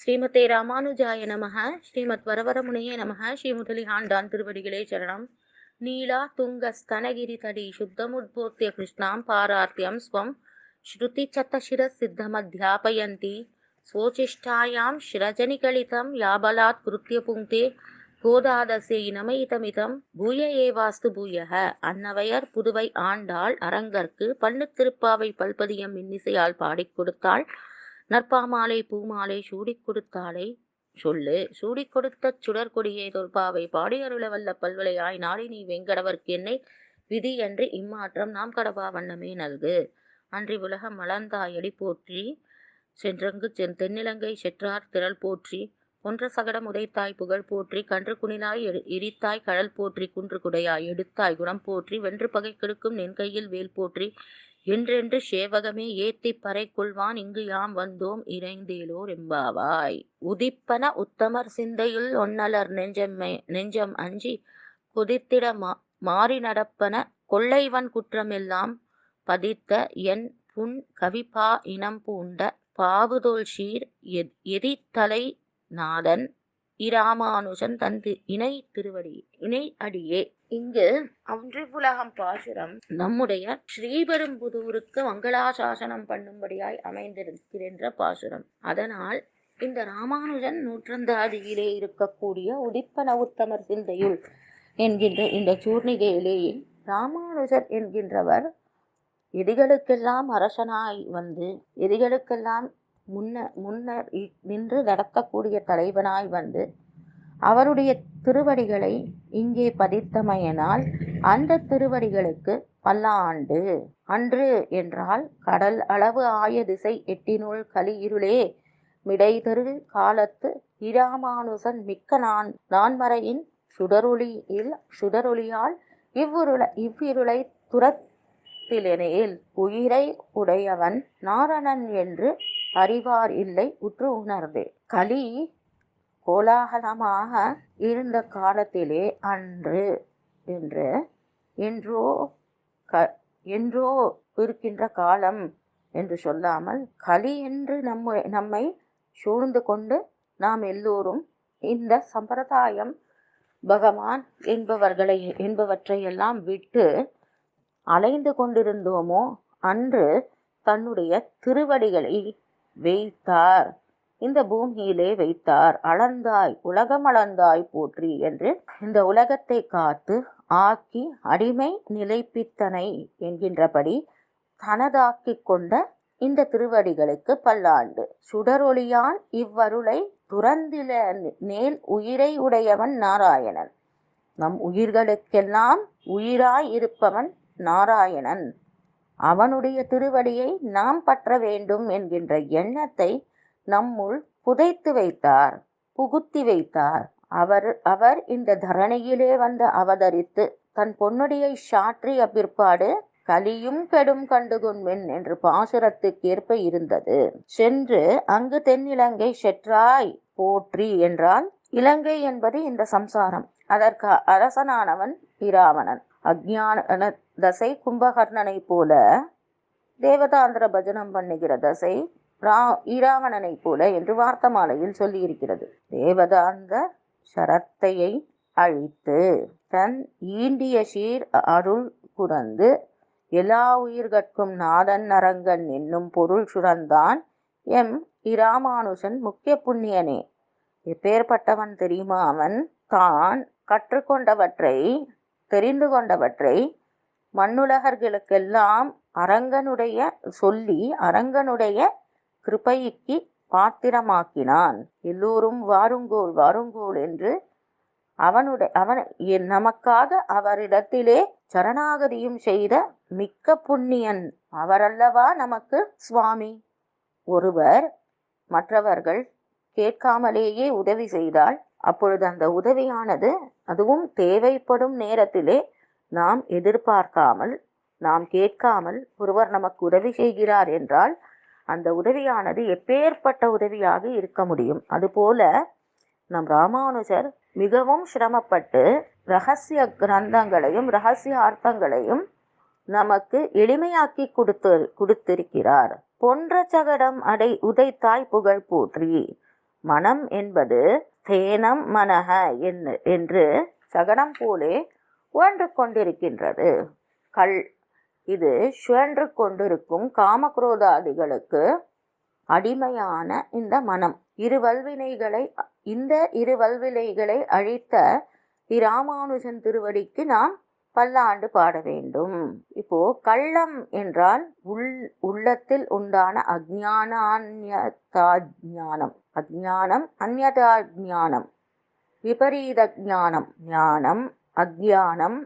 ஸ்ரீமதே ராமானுஜாய நமக ஸ்ரீமத் வரவரமுனையே நமக ஸ்ரீமுதலி ஆண்டான் திருவடிகளே சரணம் நீலா துங்க ஸ்தனகிரி தடி சுத்தமுத்போத்திய கிருஷ்ணாம் பாரார்த்தியம் ஸ்வம் ஸ்ருதி சத்தசிர சித்தமத்யாபயந்தி स्वोचिष्ठायां शिरजनिकलितं याबलात् कृत्य पुङ्क्ते கோதாதசே இனமயிதமிதம் பூய ஏவாஸ்து பூயக அன்னவையர் புதுவை ஆண்டாள் அரங்கற்கு பண்ணு திருப்பாவை பல்பதியம் இன்னிசையால் பாடிக் கொடுத்தாள் நற்பாமாலை பூமாலை சூடிக் கொடுத்தாலே சொல்லு சூடிக் கொடுத்த சுடற்கொடியே தொல்பாவை. பாடி அருள வல்ல பல்வலையாய் நாடி நீ வெங்கடவர்க்கு என்னை விதி என்று இம்மாற்றம் நாம் கடவா வண்ணமே நல்கு. அன்றி உலகம் மலர்ந்தாயடி போற்றி சென்றங்கு சென் தென்னிலங்கை செற்றார் திரள் போற்றி ஒன்ற சகடம் உதைத்தாய் புகழ் போற்றி கன்று குனிலாய் எரித்தாய் கடல் போற்றி குன்று குடையாய் எடுத்தாய் குணம் போற்றி வென்று பகை கெடுக்கும் நின் கையில் வேல் போற்றி என்றென்று சேவகமே ஏத்தி பறை கொள்வான் இங்கு யாம் வந்தோம் இறைந்தேலோர் எம்பாவாய் உதிப்பன உத்தமர் சிந்தையுள் ஒன்னலர் நெஞ்சம்மை நெஞ்சம் அஞ்சி குதித்திட மா மாறி நடப்பன கொள்ளைவன் குற்றமெல்லாம் பதித்த என் புன் கவிப்பா இனம் பூண்ட பாவுதோல் சீர் எதித்தலை நாதன் இராமானுஜன் தந்து இணை திருவடி இணை அடியே. இங்கு அன்றிபுலகம் பாசுரம் நம்முடைய ஸ்ரீபெரும்புதூருக்கு மங்களாசாசனம் பண்ணும்படியாய் அமைந்திருக்கின்ற பாசுரம். அதனால் இந்த ராமானுஜன் நூற்றந்தாதியிலே இருக்கக்கூடிய உதிப்பன உத்தமர் சிந்தையுள் என்கின்ற இந்த சூர்ணிகையிலேயே ராமானுஜர் என்கின்றவர் எதிகளுக்கெல்லாம் அரசனாய் வந்து எதிகளுக்கெல்லாம் முன்னர் முன்னர் நின்று நடத்தக்கூடிய தலைவனாய் வந்து அவருடைய திருவடிகளை இங்கே பதித்தமையனால் அந்த திருவடிகளுக்கு பல்லாண்டு அன்று என்றால் கடல் அளவு ஆய திசை எட்டினுள் கலி இருளே மிடைதரு காலத்து இராமானுசன் மிக்க நான் நான்மறையின் சுடரொளியில் சுடரொளியால் இவ்வுருள இவ்விருளை துரத்திலெனில் உயிரை உடையவன் நாரணன் என்று அறிவார் இல்லை உற்று உணர்ந்தே. களி கோலாகலமாக இருந்த காலத்திலே அன்று என்று என்றோ க என்றோ இருக்கின்ற காலம் என்று சொல்லாமல் களி என்று நம்ம நம்மை சூழ்ந்து கொண்டு நாம் எல்லோரும் இந்த சம்பிரதாயம் பகவான் என்பவர்களை என்பவற்றை எல்லாம் விட்டு அலைந்து கொண்டிருந்தோமோ அன்று தன்னுடைய திருவடிகளை வைத்தார். இந்த பூமியிலே வைத்தார். அளந்தாய் உலகம் அளந்தாய் போற்றி என்று இந்த உலகத்தை காத்து ஆக்கி அடிமை நிலைப்பித்தனை என்கின்றபடி தனதாக்கி கொண்ட இந்த திருவடிகளுக்கு பல்லாண்டு. சுடரொளியான் இவ்வருளை துறந்தில நேல் உயிரை உடையவன் நாராயணன். நம் உயிர்களுக்கெல்லாம் உயிராய் இருப்பவன் நாராயணன். அவனுடைய திருவடியை நாம் பற்ற வேண்டும் என்கின்ற எண்ணத்தை நம்முள் புதைத்து வைத்தார் புகுத்தி வைத்தார். அவர் அவர் இந்த தரணியிலே வந்து அவதரித்து தன் பொன்னுடியை சாற்றிய பிற்பாடு கலியும் கெடும் கண்டுகொண்மென் என்று பாசுரத்துக்கேற்ப இருந்தது. சென்று அங்கு தென்னிலங்கை செற்றாய் போற்றி என்றால் இலங்கை என்பது இந்த சம்சாரம். அதற்கு அரசனானவன் இராவணன் அஜ்ஞான தசை கும்பகர்ணனை போல தேவதாந்திர பஜனம் பண்ணுகிற தசை ரா ஈராவணனை போல என்று வார்த்தமாலையில் சொல்லியிருக்கிறது. தேவதாந்த சரத்தையை அழித்து தன் ஈண்டிய சீர் அருள் குறந்து எல்லா உயிர்கட்கும் நாதன் நரங்கன் என்னும் பொருள் சுரந்தான் எம் இராமானுஷன் முக்கிய புண்ணியனே. எப்பேற்பட்டவன் தெரியுமா அவன்? தான் கற்றுக்கொண்டவற்றை தெரிந்து கொண்டவற்றை மண்ணுலகர்களுக்கெல்லாம் அரங்கனுடைய சொல்லி அரங்கனுடைய கிருபைக்கு பாத்திரமாக்கினான். எல்லோரும் வாருங்கோள் வாருங்கோள் என்று அவனுடைய அவன் நமக்காக அவரிடத்திலே சரணாகதியும் செய்த மிக்க புண்ணியன் அவரல்லவா நமக்கு சுவாமி? ஒருவர் மற்றவர்கள் கேட்காமலேயே உதவி செய்தால் அப்பொழுது அந்த உதவியானது அதுவும் தேவைப்படும் நேரத்திலே நாம் எதிர்பார்க்காமல் நாம் கேட்காமல் ஒருவர் நமக்கு உதவி செய்கிறார் என்றால் அந்த உதவியானது எப்பேற்பட்ட உதவியாக இருக்க முடியும். அதுபோல நம் ராமானுஜர் மிகவும் சிரமப்பட்டு ரகசிய கிரந்தங்களையும் ரகசிய அர்த்தங்களையும் நமக்கு எளிமையாக்கி கொடுத்து கொடுத்திருக்கிறார். பொன்ற சகடம் அடை உதைத்தாய் புகழ் போற்றி. மனம் என்பது தேனம் மனக என்று- என்று சகனம் போலே உழன்று கொண்டிருக்கின்றது. கல் இது சுழன்று கொண்டிருக்கும் காமக்ரோதாதிகளுக்கு அடிமையான இந்த மனம். இருவல்வினைகளை இந்த இருவல்வினைகளை அழித்த இராமானுஜன் திருவடிக்கு நாம் பல்லாண்டு பாட வேண்டும். இப்போ கள்ளம் என்றால் உள் உள்ளத்தில் உண்டான அஜ்ஞானான்யதாஜ்ஞானம். அஜ்ஞானம் அந்யதாஜ்ஞானம். விபரீத ஞானம் ஞானம். அஜ்ஞானம்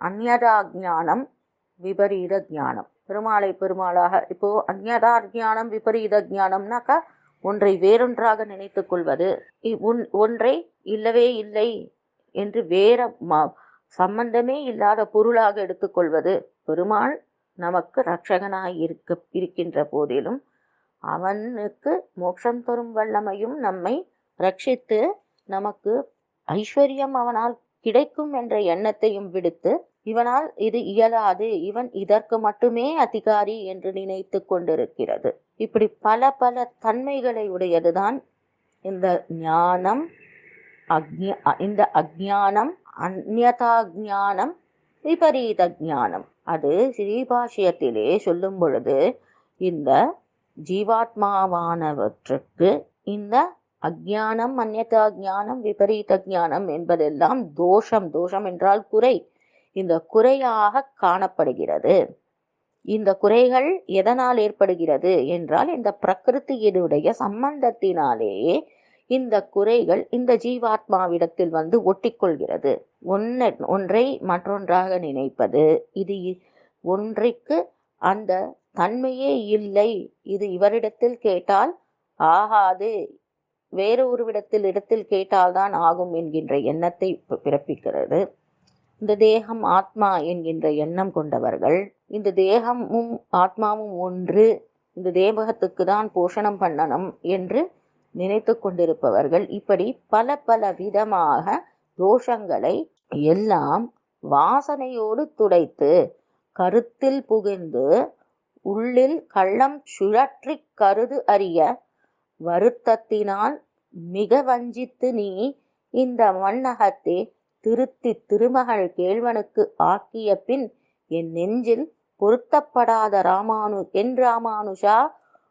அந்யதாஜ்ஞானம் விபரீத ஞானம். பெருமாளை பெருமாளாக இப்போ அந்யதா ஞானம் விபரீத ஞானம்னாக்கா ஒன்றை வேறொன்றாக நினைத்துக் கொள்வது. இ- ஒன்- ஒன்றை இல்லவே இல்லை என்று வேற சம்பந்தமே இல்லாத பொருளாக எடுத்துக்கொள்வது பெருமாள் நமக்கு ரட்சகனாய் இருக்க இருக்கின்ற போதிலும் அவனுக்கு மோட்சம் தரும் வல்லமையும் நம்மை ரட்சித்து நமக்கு ஐஸ்வர்யம் அவனால் கிடைக்கும் என்ற எண்ணத்தையும் விடுத்து இவனால் இது இயலாது இவன் இதற்கு மட்டுமே அதிகாரி என்று நினைத்து கொண்டிருக்கிறது. இப்படி பல பல தன்மைகளை உடையதுதான் இந்த ஞானம் அக்ஞ இந்த அக்ஞானம் அந்நதா ஞானம் விபரீத ஞானம் அது ஸ்ரீபாஷ்யத்திலே சொல்லும் பொழுது இந்த ஜீவாத்மாவானவற்றுக்கு இந்த அஜானம் அந்யதா ஞானம் விபரீத ஞானம் என்பதெல்லாம் தோஷம் தோஷம் என்றால் குறை. இந்த குறையாக காணப்படுகிறது. இந்த குறைகள் எதனால் ஏற்படுகிறது என்றால் இந்த பிரகிருதியினுடைய சம்பந்தத்தினாலேயே இந்த குறைகள் இந்த ஜீவாத்மாவிடத்தில் வந்து ஒட்டிக்கொள்கிறது. ஒன்றை ஒன்றை மற்றொன்றாக நினைப்பது இது ஒன்றைக்கு அந்த தன்மையே இல்லை. இது இவரிடத்தில் கேட்டால் ஆகாது வேறு ஒருவிடத்தில் இடத்தில் கேட்டால்தான் ஆகும் என்கின்ற எண்ணத்தை பிறப்பிக்கிறது. இந்த தேகம் ஆத்மா என்கின்ற எண்ணம் கொண்டவர்கள் இந்த தேகமும் ஆத்மாவும் ஒன்று இந்த தேவகத்துக்கு தான் போஷணம் பண்ணணும் என்று நினைத்து கொண்டிருப்பவர்கள் இப்படி பல பல விதமாக தோஷங்களை எல்லாம் வாசனையோடு துடைத்து கருத்தில் புகுந்து உள்ளில் கள்ளம் சுழற்றி கருது அறிய வருத்தத்தினால் மிக வஞ்சித்து நீ இந்த மண்ணகத்தே திருத்தி திருமகள் கேழ்வனுக்கு ஆக்கிய பின் என் நெஞ்சில் பொருத்தப்படாத ராமானு என் ராமானுஷா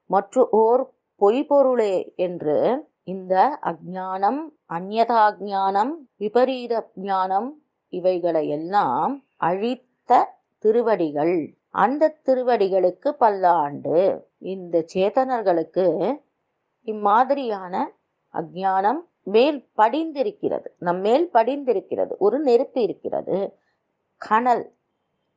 மற்றும் ஓர் பொய்பொருளே என்று இந்த அஜானம் அந்யதா ஞானம் விபரீத ஞானம் இவைகளை எல்லாம் அழித்த திருவடிகள். அந்த திருவடிகளுக்கு பல்லாண்டு. இந்த சேதனர்களுக்கு இம்மாதிரியான அஜானம் மேல் படிந்திருக்கிறது. நம் மேல் படிந்திருக்கிறது. ஒரு நெருப்பு இருக்கிறது. கனல்.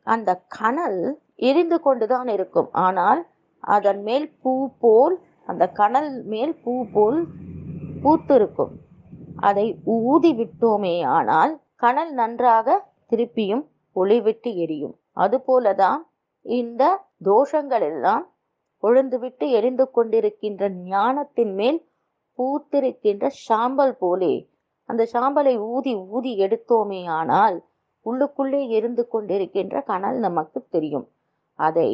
அந்த கனல் எரிந்து கொண்டுதான் இருக்கும். ஆனால் அதன் மேல் பூ போல் அந்த கனல் மேல் பூ போல் பூத்திருக்கும். அதை ஊதி விட்டோமே ஆனால் கனல் நன்றாக திருப்பியும் ஒளிவிட்டு எரியும். அதுபோலதான் இந்த தோஷங்கள் எல்லாம் ஒழுந்துவிட்டு எரிந்து கொண்டிருக்கின்ற ஞானத்தின் மேல் பூத்திருக்கின்ற சாம்பல் போலே. அந்த சாம்பலை ஊதி ஊதி எடுத்தோமே ஆனால் உள்ளுக்குள்ளே எரிந்து கொண்டிருக்கின்ற கனல் நமக்கு தெரியும். அதை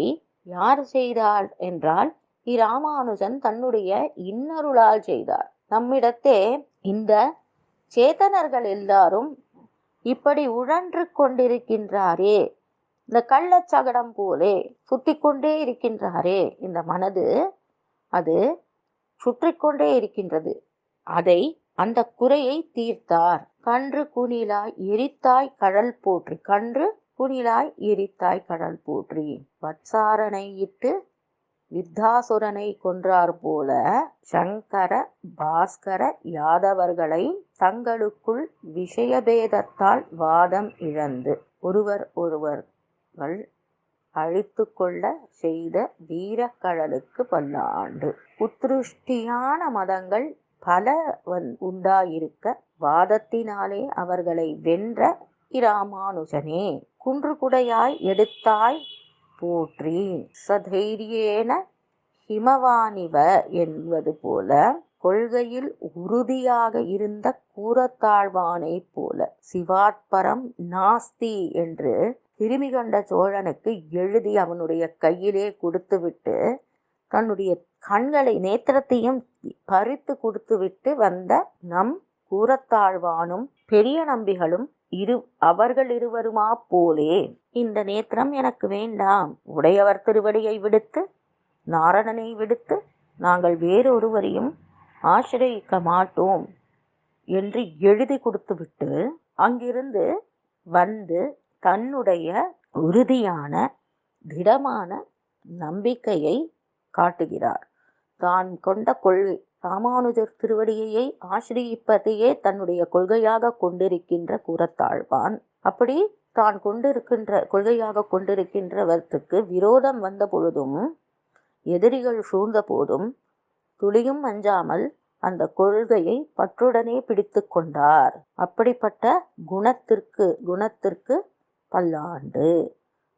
யார் செய்தார் என்றால் இராமானுஜன் தன்னுடைய இன்னருளால் செய்தார். நம்மிடத்தே இந்த சேதனர்கள் எல்லாரும் இப்படி உழன்று கொண்டிருக்கின்றாரே இந்த கள்ளச்சகடம் போலே சுத்தி கொண்டே இருக்கின்றாரே இந்த மனது அது சுற்றி கொண்டே இருக்கின்றது. அதை அந்த குறையை தீர்த்தார். கன்று குணிலாய் எரித்தாய் கடல் போற்றி கன்று குணிலாய் எரித்தாய் கடல் போற்றி. வத்சாரனை இட்டு வித்தாசுரனை கொன்றார் போல சங்கர பாஸ்கர யாதவர்களை தங்களுக்குள் விஷயபேதத்தால் வாதம் இழந்து ஒருவர் ஒருவர்கள் அழித்து கொள்ள செய்த வீரக்கழலுக்கு பல்லாண்டு. உத்ருஷ்டியான மதங்கள் பல வந்- உண்டாயிருக்க வாதத்தினாலே அவர்களை வென்ற இராமானுஜனே குன்றுகுடையாய் எடுத்தாய் போற்றி. சதைரியேன ஹிமவானிவ என்பது போல கொள்கையில் உறுதியாக இருந்த கூரத்தாழ்வானைப் போல சிவாத்பரம் நாஸ்தி என்று திருமி கண்ட சோழனுக்கு எழுதி அவனுடைய கையிலே கொடுத்துவிட்டு தன்னுடைய கண்களை நேத்திரத்தையும் பறித்து கொடுத்துவிட்டு வந்த நம் கூரத்தாழ்வானும் பெரிய நம்பிகளும் இரு அவர்கள் இருவருமா போலே? இந்த நேத்திரம் எனக்கு வேண்டாம். உடையவர் திருவடியை விடுத்து நாரணனை விடுத்து நாங்கள் வேறொருவரையும் ஆசிரியிக்க மாட்டோம் என்று எழுதி கொடுத்துவிட்டு அங்கிருந்து வந்து தன்னுடைய உறுதியான திடமான நம்பிக்கையை காட்டுகிறார். தான் கொண்ட கொள்கை ராமானுஜர் திருவடியையை ஆசிரியப்பதையே தன்னுடைய கொள்கையாக கொண்டிருக்கின்ற கூறத்தாழ்வான். அப்படி தான் கொண்டிருக்கின்ற கொள்கையாக கொண்டிருக்கின்றவற்றுக்கு விரோதம் வந்த பொழுதும் எதிரிகள் சூழ்ந்த போதும் துளியும் அஞ்சாமல் அந்த கொள்கையை பற்றுடனே பிடித்து கொண்டார். அப்படிப்பட்ட குணத்திற்கு குணத்திற்கு பல்லாண்டு.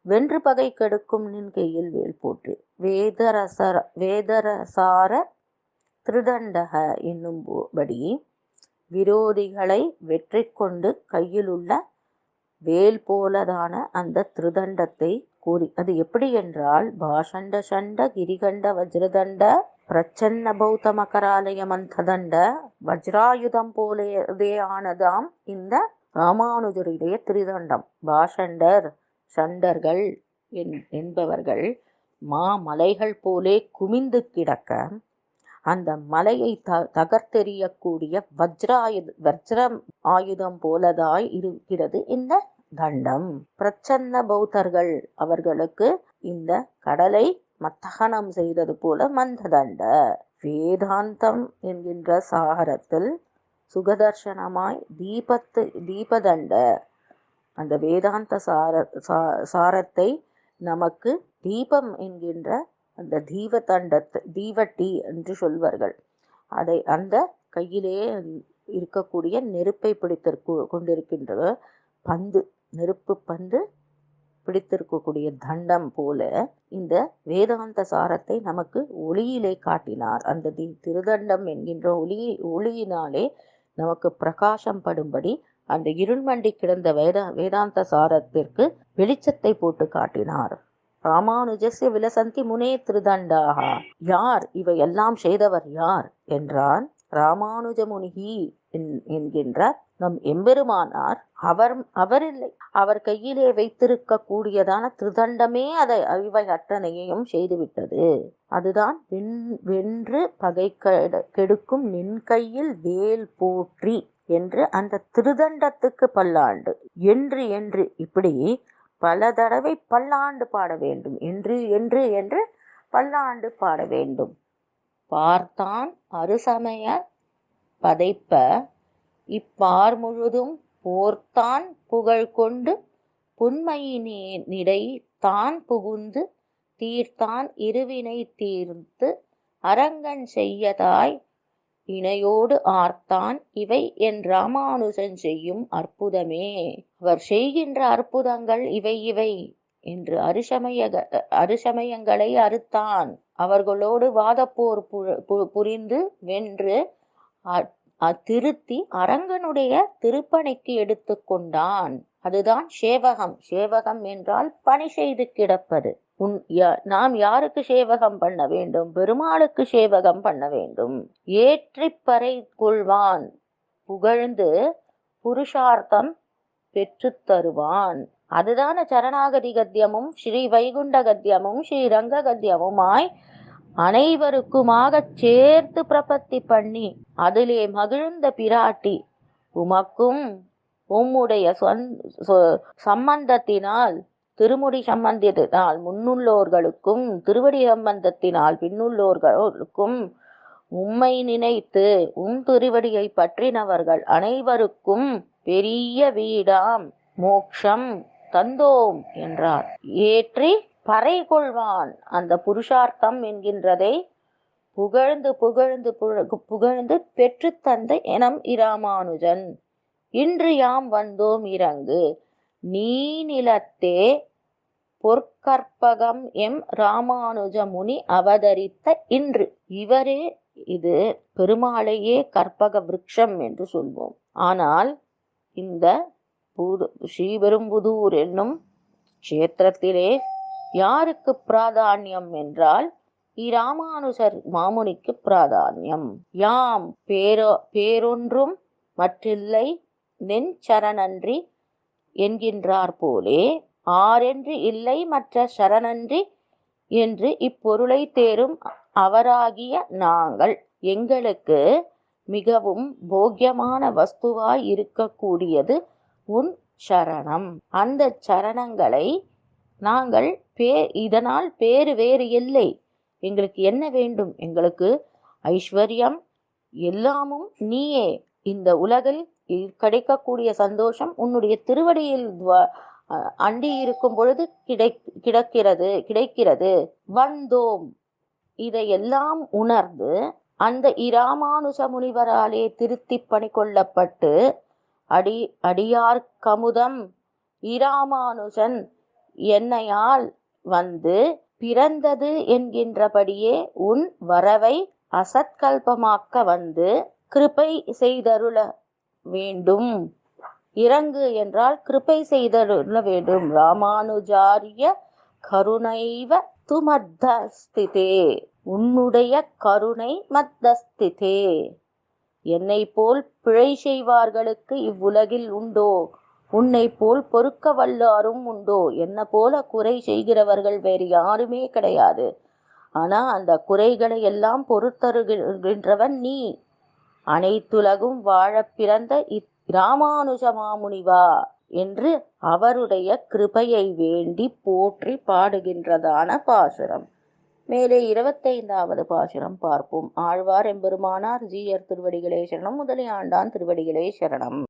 வென்று பகை கெடுக்கும் நின் கையில் வேல் போற்று. வேதரசர வேதரசார திருதண்டக என்னும்படி விரோதிகளை வெற்றி கொண்டு கையிலுள்ள வேல் போலதான அந்த திருதண்டத்தை கூறி அது எப்படி என்றால் பாஷண்ட சண்ட கிரிகண்ட வஜ்ரதண்ட பிரச்சன்ன பௌத்த மகராலய மந்ததண்ட வஜ்ராயுதம் போலே ஆனதாம் இந்த ராமானுஜருடைய திருதண்டம். பாஷண்டர் சண்டர்கள் என்பவர்கள் மாமலைகள் போலே குமிந்து கிடக்க அந்த மலையை த தகர்த்தெறியக்கூடிய வஜ்ராயுத வஜ்ரம் ஆயுதம் போலதாய் இருக்கிறது இந்த தண்டம். பிரச்சன்ன பௌத்தர்கள் அவர்களுக்கு இந்த கடலை மத்தகனம் செய்தது போல மந்த தண்ட. வேதாந்தம் என்கின்ற சாகரத்தில் சுகதர்ஷனமாய் தீபத்து தீபதண்ட. அந்த வேதாந்த சார சாரத்தை நமக்கு தீபம் என்கின்ற அந்த தீப தண்டத்தை தீவட்டி என்று சொல்வார்கள். அதை அந்த கையிலே இருக்கக்கூடிய நெருப்பை பிடித்திருக்கு கொண்டிருக்கின்ற பந்து நெருப்பு பந்து பிடித்திருக்கக்கூடிய தண்டம் போல இந்த வேதாந்த சாரத்தை நமக்கு ஒளியிலே காட்டினார். அந்த தி திருதண்டம் என்கின்ற ஒளி ஒளியினாலே நமக்கு பிரகாசம் படும்படி அந்த இருள்மண்டி கிடந்த வேதா வேதாந்த சாரத்திற்கு வெளிச்சத்தை போட்டு காட்டினார். ராமானுஜஸ்ய விலசந்தி முனே திருதண்டாக. யார்? இவையெல்லாம் செய்தவர் யார்? என்றான் ராமானுஜ முனிகி என்கின்ற நம் எம்பெருமானார். அவர் அவர் இல்லை அவர் கையிலே வைத்திருக்க கூடியதான திருதண்டமே அதை இவை அத்தனையையும் செய்துவிட்டது. அதுதான் வென் வென்று பகை கெடுக்கும் நின் கையில் வேல் போற்றி என்று அந்த திருதண்டத்துக்கு பல்லாண்டு. என்று என்று இப்படி பல தடவை பல்லாண்டு பாட வேண்டும். என்று என்று என்று பல்லாண்டு பாட வேண்டும். பார்த்தான் அருசமய பதைப்ப இப்பார் முழுதும் போர்த்தான் புகழ் கொண்டு புண்மையினிடை தான் புகுந்து தீர்த்தான் இருவினை தீர்த்து அரங்கன் செய்யதாய் இணையோடு ஆர்த்தான் இவை என் ராமானுஜன் செய்யும் அற்புதமே. அவர் செய்கின்ற அற்புதங்கள் இவை இவை என்று அருசமய அருசமயங்களை அறுத்தான். அவர்களோடு வாதப்போர் புரிந்து வென்று திருத்தி அரங்கனுடைய திருப்பணிக்கு எடுத்து கொண்டான். அதுதான் சேவகம். சேவகம் என்றால் பணி செய்து கிடப்பது. உன் நாம் யாருக்கு சேவகம் பண்ண வேண்டும்? பெருமாளுக்கு சேவகம் பண்ண வேண்டும். ஏற்றிப்பறை கொள்வான். புகழ்ந்து புருஷார்த்தம் பெற்று தருவான். அதுதான சரணாகதி கத்தியமும் ஸ்ரீ வைகுண்ட கத்தியமும் ஸ்ரீ ரங்க கத்தியமுமாய் அனைவருக்குமாக சேர்த்து பிரபத்தி பண்ணி அதிலே மகிழ்ந்த பிராட்டி உமக்கும் உம்முடைய சம்பந்தத்தினால் திருமுடி சம்பந்தத்தினால் முன்னுள்ளோர்களுக்கும் திருவடி சம்பந்தத்தினால் பின்னுள்ளோர்களுக்கும் உம்மை நினைத்து உம் திருவடியை பற்றினவர்கள் அனைவருக்கும் பெரிய வீடாம் மோக்ஷம் தந்தோம் என்றார். ஏற்றி பறை கொள்வான். அந்த புருஷார்த்தம் என்கின்றதை புகழ்ந்து புகழ்ந்து புகழ்ந்து பெற்றுத்தந்த எனம் இராமானுஜன். இன்று யாம் வந்தோம் இறங்கு. நீநிலத்தே பொற்கற்பகம் எம் ராமானுஜ முனி அவதரித்த இன்று. இவரே இது பெருமாளையே கற்பக விருட்சம் என்று சொல்வோம். ஆனால் இந்த புது ஸ்ரீபெரும்புதூர் என்னும் கஷேத்திரத்திலே யாருக்கு பிராதானியம் என்றால் இராமானுசர் மாமுனிக்கு பிராதானியம். யாம் பேரோ பேரொன்றும் மற்றில்லை நெஞ்சரணன்றி என்கின்றார் போலே ஆரென்று இல்லை மற்ற சரணன்றி என்று இப்பொருளை தேரும் அவராகிய நாங்கள். எங்களுக்கு மிகவும் போக்கியமான வஸ்துவாய் இருக்கக்கூடியது உன் சரணம். அந்த சரணங்களை நாங்கள் பே இதனால் பேறு வேறு இல்லை. எங்களுக்கு என்ன வேண்டும்? எங்களுக்கு ஐஸ்வர்யம் எல்லாமும் நீயே. இந்த உலகில் கிடைக்கக்கூடிய சந்தோஷம் உன்னுடைய திருவடியில் அண்டி இருக்கும் பொழுது கிடை கிடக்கிறது கிடைக்கிறது. வந்தோம். இதையெல்லாம் உணர்ந்து அந்த இராமானுஷ முனிவராலே திருத்தி பணி கொள்ளப்பட்டு அடி அடியார் கமுதம் இராமானுஜன் என்னையால் வந்து பிறந்தது என்கின்றபடியே உன் வரவை அசத்கல்பமாக்க வந்து கிருபை செய்தருள வேண்டும். இறங்கு என்றால் கிருபை செய்தருள வேண்டும். ராமானுஜாரிய கருணைவ துமத்தஸ்திதே உன்னுடைய கருணை மத்தஸ்திதே. என்னை போல் பிழை செய்வார்களுக்கு இவ்வுலகில் உண்டோ? உன்னை போல் பொறுக்க வல்லாரும் உண்டோ? என்ன போல குறை செய்கிறவர்கள் வேறு யாருமே கிடையாது. ஆனா அந்த குறைகளை எல்லாம் பொறுத்தருகின்றவன் நீ. அனைத்துலகும் வாழப் பிறந்த இத் ராமானுஜ மாமுனிவா என்று அவருடைய கிருபையை வேண்டி போற்றி பாடுகின்றதான பாசுரம். மேலே இருபத்தைந்தாவது பாசுரம் பார்ப்போம். ஆழ்வார் எம்பெருமானார் ஜீயர் திருவடிகளே சரணம். முதலியாண்டான் திருவடிகளே சரணம்.